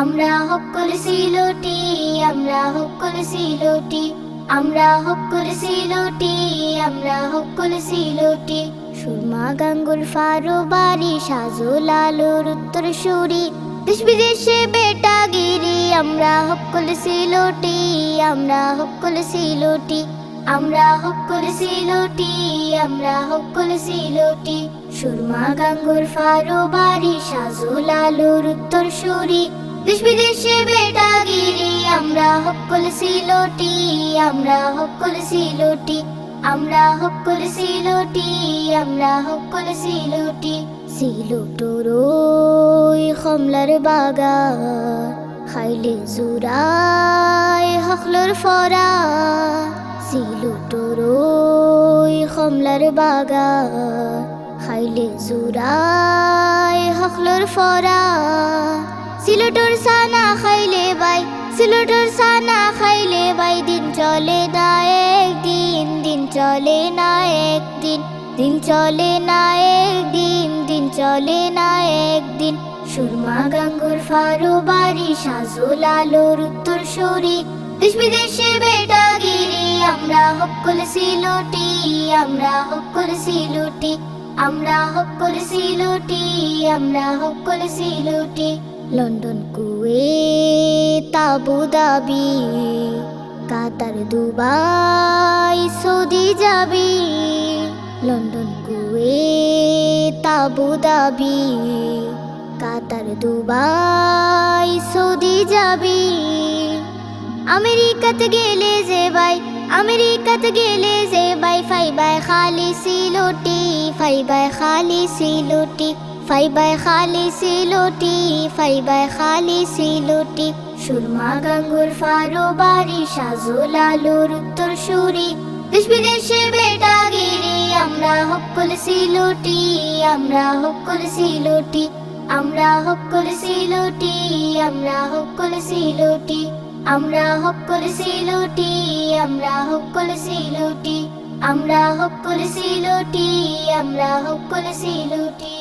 আমরা হকুল সিলোটি আমরা হকুল সিলোটি আমরা হকুল সিলোটি আমরা হকুল সিলোটি সুরমা গাঙ্গুল ফারো বাড়ি সাজুল আলোর উত্তর সুরি। দেশ বিদেশে বেটাগিরি, আমরা হকুল সিলোটি আমরা হকুল সিলোটি আমরা হকুল সিলোটি আমরা হকুল সিলোটি সুরমা গাঙ্গুর ফারো বাড়ি সাজুল আলোর উত্তর সুরি। দেশ বিদেশে বেটাগিরি, আমরা হকুল সিলোটি আমরা হকুল সিলোটি আমরা হকুল সিলোটি আমরা হকুল সিলোটি সিলোটোর ওই কমলার বাগা খাইলে জুরাই হকলর ফরা সিলোটোর ওই কমলার বাগা খাইলে জুরাই হকলর ফরা। সিলোটোর সানা খাইলে বাই, সিলোটোর সানা খাইলে বাই, দিন চলে না একদিন, দিন চলে না একদিন, দিন চলে না একদিন, দিন চলে না একদিন। সুরমা গাঙ্গুর ফারো বাড়ি, সাজুল আলোর উত্তর সরি। দেশ বিদেশে বেটাগিরি, আমরা হকুল সিলোটি, আমরা হকুল সিলোটি, আমরা হকুল সিলোটি, আমরা হকুল সিলোটি। London Kuwait Abu Dhabi, Qatar Dubai, Saudi যাবি। London Kuwait Abu Dhabi, Qatar Dubai, Saudi যাবি। আমেরিকাতে গেলে যে ভাই আমেরিকাতে গেলে যে বাই, ফাই বাই, খালি সিলোটি ফাইবাই খালি সিলোটি ফাইবাই খালি সিলোটি ফাইবাই খালি সিলোটি। সুরমা গাঙ্গুর ফারো বাড়ি, সাজুল আলোর উত্তর সুরি। দেশ বিদেশে বেটাগিরি আমরা হকুল সিলোটি, আমরা হকুল সিলোটি, আমরা হকুল সিলোটি, আমরা হকুল সিলোটি। আমরা হকল সিলুটি আমরা হকল সিলুটি আমরা হকল সিলুটি আমরা হকল সিলোটি